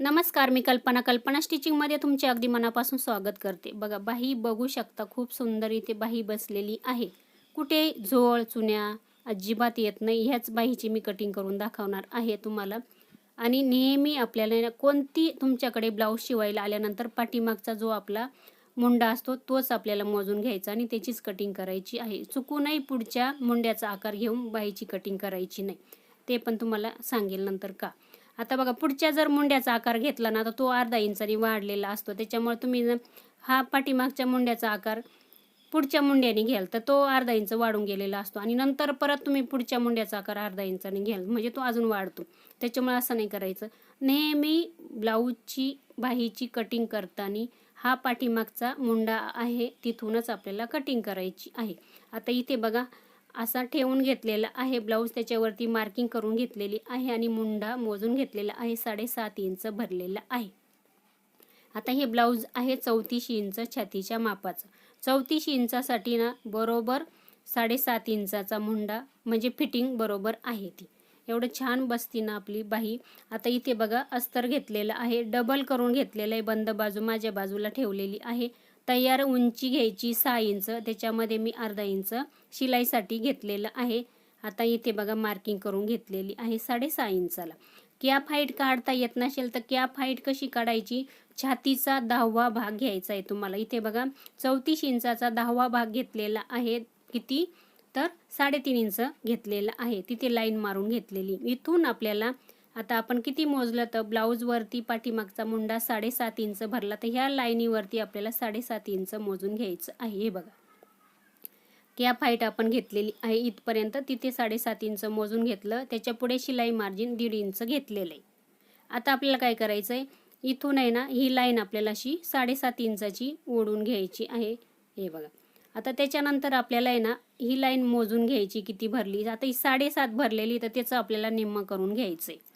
नमस्कार मी कल्पना. कल्पना स्टिचिंगमध्ये तुमचे अगदी मनापासून स्वागत करते. बघा बाही बघू शकता खूप सुंदर इथे बाही बसलेली आहे. कुठे? झोळ चुन्या अजिबात येत नाही. ह्याच बाहीची मी कटिंग करून दाखवणार आहे तुम्हाला. आणि नेहमी आपल्याला कोणती तुमच्याकडे ब्लाऊज शिवायला आल्यानंतर पाठीमागचा जो आपला मुंडा असतो तोच आपल्याला मोजून घ्यायचा आणि त्याचीच कटिंग करायची आहे. चुकूनही पुढच्या मुंड्याचा आकार घेऊन बाहीची कटिंग करायची नाही. ते पण तुम्हाला सांगेल नंतर का? आता बघा पुढच्या जर मुंड्याचा आकार घेतला ना तर तो अर्धा इंचानी वाढलेला असतो. त्याच्यामुळे तुम्ही हा पाठीमागच्या मुंड्याचा आकार पुढच्या मुंड्याने घ्याल तर तो अर्धा इंच वाढून गेलेला असतो. आणि नंतर परत तुम्ही पुढच्या मुंड्याचा आकार अर्धा इंचाने घ्याल म्हणजे तो अजून वाढतो. त्याच्यामुळे असं नाही करायचं. नेहमी ब्लाऊजची बाहीची कटिंग करताना हा पाठीमागचा मुंडा आहे तिथूनच आपल्याला कटिंग करायची आहे. आता इथे बघा असा ठेवून घेतलेला आहे. ब्लाऊज त्याच्यावरती मार्किंग करून घेतलेली आहे आणि मुंडा मोजून घेतलेला आहे. साडेसात इंच भरलेला आहे. आता हे ब्लाऊज आहे चौतीस इंच छातीच्या मापाचं. चौतीस इंचासाठी ना बरोबर साडेसात इंचाचा मुंडा म्हणजे फिटिंग बरोबर आहे ती. एवढं छान बसती ना आपली बाही आता इथे बघा अस्तर घेतलेलं आहे. डबल करून घेतलेलं आहे. बंद बाजू माझ्या बाजूला ठेवलेली आहे. तयार उंची घ्यायची सहा इंच. त्याच्यामध्ये मी अर्धा इंच शिलाईसाठी घेतलेलं आहे. आता इथे बघा मार्किंग करून घेतलेली आहे साडेसहा इंचाला. कॅप हाईट काढता येत नसेल तर कॅप हाईट कशी काढायची? छातीचा दहावा भाग घ्यायचा आहे तुम्हाला. इथे बघा चौतीस इंचाचा दहावा भाग घेतलेला आहे. किती? तर साडेतीन इंच घेतलेला आहे. तिथे लाईन मारून घेतलेली. इथून आपल्याला आता आपण किती मोजलं तर ब्लाऊजवरती पाठीमागचा मुंडा साडेसात इंच भरला तर ह्या लाईनीवरती आपल्याला साडेसात इंच मोजून घ्यायचं आहे. हे बघा. या फाईट आपण घेतलेली आहे इथपर्यंत. तिथे साडेसात इंच मोजून घेतलं. त्याच्या पुढे शिलाई मार्जिन दीड इंच घेतलेलं आहे. आता आपल्याला काय करायचं आहे इथून आहे ना ही लाईन आपल्याला अशी साडेसात इंचाची ओढून घ्यायची आहे. हे बघा. आता त्याच्यानंतर आपल्याला आहे ना ही लाईन मोजून घ्यायची किती भरली? आता ही साडेसात भरलेली तर त्याचं आपल्याला निम्म करून घ्यायचं आहे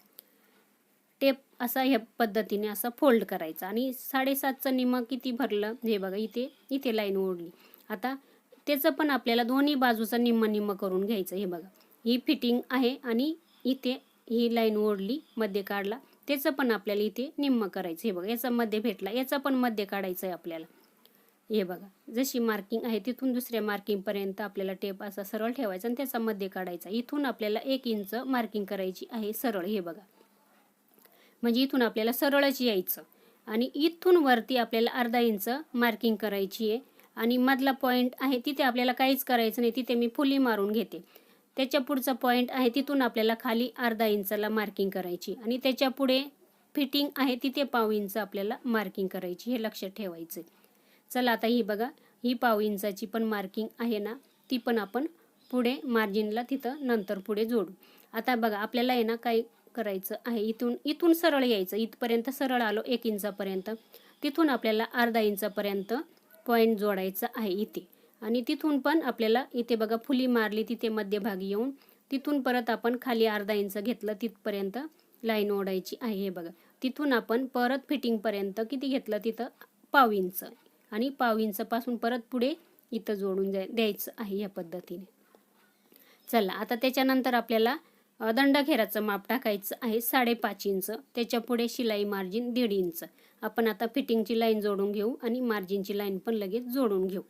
असा ह्या पद्धतीने असं फोल्ड करायचा. आणि साडेसातचं निम्म किती भरलं? हे बघा इथे इथे लाईन ओढली. आता त्याचं पण आपल्याला दोन्ही बाजूचा निम्म निम्म करून घ्यायचं. हे बघा ही फिटिंग आहे आणि इथे ही लाईन ओढली मध्ये काढला. त्याचं पण आपल्याला इथे निम्म करायचं. हे बघा याचा मध्ये भेटला. याचा पण मध्ये काढायचं आहे आपल्याला. हे बघा जशी मार्किंग आहे तिथून दुसऱ्या मार्किंगपर्यंत आपल्याला टेप असा सरळ ठेवायचा आणि त्याचा मध्ये काढायचा. इथून आपल्याला एक इंच मार्किंग करायची आहे सरळ. हे बघा म्हणजे इथून आपल्याला सरळच यायचं. आणि इथून वरती आपल्याला अर्धा इंच मार्किंग करायची आहे. आणि मधला पॉईंट आहे तिथे आपल्याला काहीच करायचं नाही. तिथे मी फुली मारून घेते. त्याच्या पुढचा पॉईंट आहे तिथून आपल्याला खाली अर्धा इंचाला मार्किंग करायची. आणि त्याच्या पुढे फिटिंग आहे तिथे पाव इंच आपल्याला मार्किंग करायची. हे लक्षात ठेवायचं चला आता ही बघा. ही पाव इंचाची पण मार्किंग आहे ना ती पण आपण पुढे मार्जिनला तिथं नंतर पुढे जोडू. आता बघा आपल्याला आहे ना काही करायचं आहे. इथून इथून सरळ यायचं. इथपर्यंत सरळ आलो एक इंचापर्यंत. तिथून आपल्याला अर्धा इंचापर्यंत पॉईंट जोडायचा आहे इथे. आणि तिथून पण आपल्याला इथे बघा फुली मारली तिथे मध्यभागी येऊन तिथून परत आपण खाली अर्धा इंच घेतलं तिथपर्यंत लाईन ओढायची आहे हे बघा. तिथून आपण परत फिटिंगपर्यंत किती घेतलं तिथं पाव इंच. आणि पाव इंचपासून परत पुढे इथं जोडून द्यायचं आहे या पद्धतीने. चला आता त्याच्यानंतर आपल्याला दंडखेराचं माप टाकायचं आहे साडेपाच इंच. त्याच्या पुढे शिलाई मार्जिन दीड इंच. आपण आता फिटिंगची लाईन जोडून घेऊ आणि मार्जिनची लाईन पण लगेच जोडून घेऊ.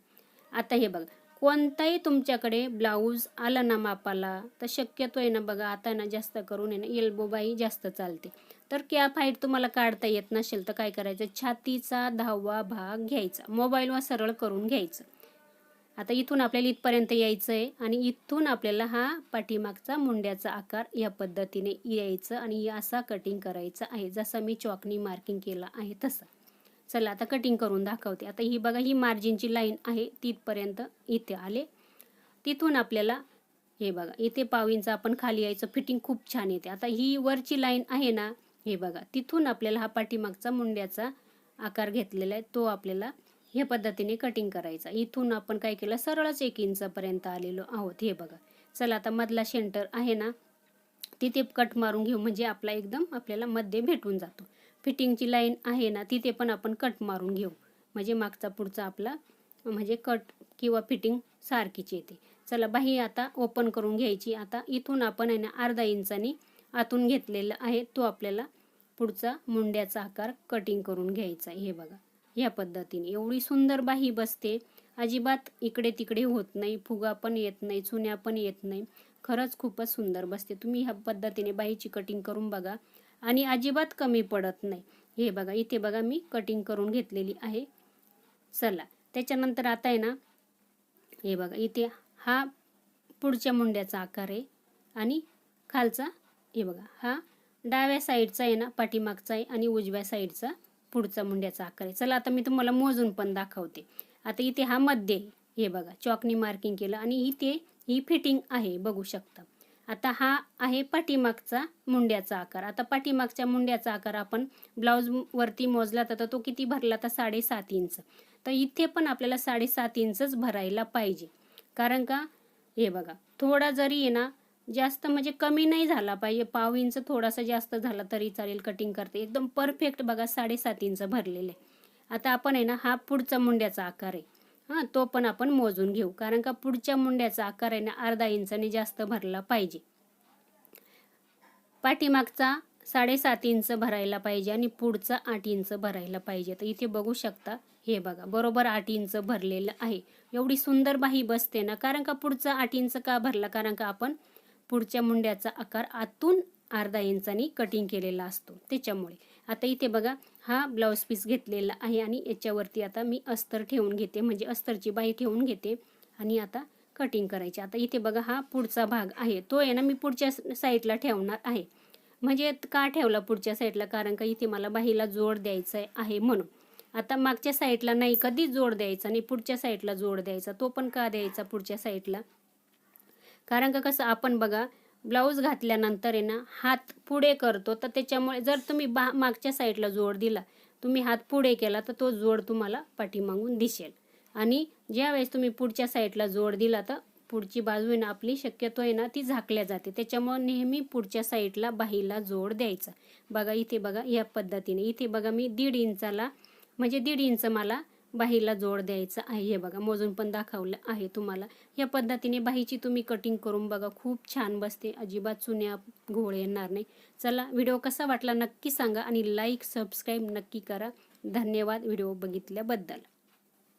आता हे बघा कोणताही तुमच्याकडे ब्लाऊज आला ना मापाला तर शक्यतो आहे ना बघा आता ना जास्त करून आहे ना एल्बोबाई जास्त चालते. तर कॅप हाईट तुम्हाला काढता येत नसेल तर काय करायचं? छातीचा दहावा भाग घ्यायचा. मोबाईलवर सरळ करून घ्यायचं. आता इथून आपल्याला इथपर्यंत यायचं आहे आणि इथून आपल्याला हा पाठीमागचा मुंड्याचा आकार या पद्धतीने यायचं आणि असा कटिंग करायचा आहे. जसं मी चॉकनी मार्किंग केलं आहे तसं. चला आता कटिंग करून दाखवते. आता ही बघा ही मार्जिनची लाईन आहे. तिथपर्यंत इथे आले. तिथून आपल्याला हे बघा इथे पाव आपण खाली यायचं. फिटिंग खूप छान येते. आता ही वरची लाईन आहे ना हे बघा तिथून आपल्याला हा पाठीमागचा मुंड्याचा आकार घेतलेला आहे. तो आपल्याला ह्या पद्धतीने कटिंग करायचा. इथून आपण काय केलं? सरळच एक इंचपर्यंत आलेलो आहोत. हे बघा. चला आता मधला सेंटर आहे ना? तिथे कट मारून घेऊ. म्हणजे आपला एकदम आपल्याला मध्ये भेटून जातो. फिटिंगची लाईन आहे ना तिथे पण आपण कट मारून घेऊ. म्हणजे मागचा पुढचा आपला म्हणजे कट किंवा फिटिंग सारखीच येते. चला बाही आता ओपन करून घ्यायची. आता इथून आपण आहे ना अर्धा इंचानी आतून घेतलेला आहे. तो आपल्याला पुढचा मुंड्याचा आकार कटिंग करून घ्यायचा आहे. हे बघा. ह्या पद्धतीने. एवढी सुंदर बाही बसते. अजिबात इकडे तिकडे होत नाही. फुगा पण येत नाही. चुन्या पण येत नाही. खरंच खूपच सुंदर बसते. तुम्ही ह्या पद्धतीने बाहीची कटिंग करून बघा. आणि अजिबात कमी पडत नाही. हे बघा इथे बघा मी कटिंग करून घेतलेली आहे. चला त्याच्यानंतर आता आहे ना हे बघा इथे हा पुढच्या मुंड्याचा आकार आहे आणि खालचा हे बघा हा डाव्या साईडचा आहे ना पाठीमागचा आहे आणि उजव्या साईडचा पुढचा मुंड्याचा आकार आहे. चला आता मी तुम्हाला मोजून पण दाखवते. आता इथे हा मध्ये हे बघा चॉकनी मार्किंग केलं आणि इथे ही फिटिंग आहे बघू शकता. आता हा आहे पाठीमागचा मुंड्याचा आकार. आता पाठीमागच्या मुंड्याचा आकार आपण ब्लाऊजवरती मोजला तर तो किती भरला तर साडेसात इंच. तर इथे पण आपल्याला साडेसात इंचच भरायला पाहिजे. कारण का? हे बघा थोडा जरी आहे ना जास्त म्हणजे कमी नाही झाला पाहिजे. पाव इंच थोडासा जास्त झाला तरी चालेल कटिंग करते. एकदम परफेक्ट बघा साडेसात इंच भरलेले. आता आपण आहे ना हा पुढचा मुंड्याचा आकार आहे. हां तो पण आपण मोजून घेऊ. कारण का पुढच्या मुंड्याचा आकार आहे ना अर्धा इंचाने जास्त भरला पाहिजे. पाठीमागचा साडेसात इंच भरायला पाहिजे आणि पुढचा आठ इंच भरायला पाहिजे. तर इथे बघू शकता हे बघा बरोबर आठ इंच भरलेलं आहे. एवढी सुंदर बाही बसते ना कारण का पुढचा आठ इंच का भरला? कारण का आपण पुढच्या मुंड्याचा आकार आतून अर्धा इंचानी कटिंग केलेला असतो. त्याच्यामुळे. आता इथे बघा हा ब्लाऊज पीस घेतलेला आहे आणि याच्यावरती आता मी अस्तर ठेवून घेते. म्हणजे अस्तरची बाई ठेवून घेते आणि आता कटिंग करायची. आता इथे बघा हा पुढचा भाग आहे. तो आहे ना मी पुढच्या साईडला ठेवणार आहे. म्हणजे का ठेवला पुढच्या साईडला कारण का इथे मला बाहीला जोड द्यायचा आहे म्हणून. आता मागच्या साईडला नाही कधी जोड द्यायचा आणि पुढच्या साईडला जोड द्यायचा? तो पण का द्यायचा पुढच्या साईडला कारण का कसं आपण बघा ब्लाऊज घातल्यानंतर आहे ना हात पुढे करतो तर त्याच्यामुळे जर तुम्ही बा मागच्या साईडला जोड दिला तुम्ही हात पुढे केला तर तो जोड तुम्हाला पाठीमागून दिसेल. आणि ज्यावेळेस तुम्ही पुढच्या साईडला जोड दिला तर पुढची बाजू आहे ना आपली शक्यतो आहे ना ती झाकल्या जाते. त्याच्यामुळे नेहमी पुढच्या साईडला बाहीला जोड द्यायचा. बघा इथे बघा या पद्धतीने. इथे बघा मी दीड इंचाला म्हणजे दीड इंच मला बाहीला जोड द्यायचा आहे. हे बघा मोजून पण दाखवलं आहे तुम्हाला. या पद्धतीने बाहीची तुम्ही कटिंग करून बघा खूप छान बसते. अजिबात चुन्या घोळ येणार नाही. चला व्हिडिओ कसा वाटला नक्की सांगा आणि लाईक सबस्क्राईब नक्की करा. धन्यवाद व्हिडिओ बघितल्याबद्दल.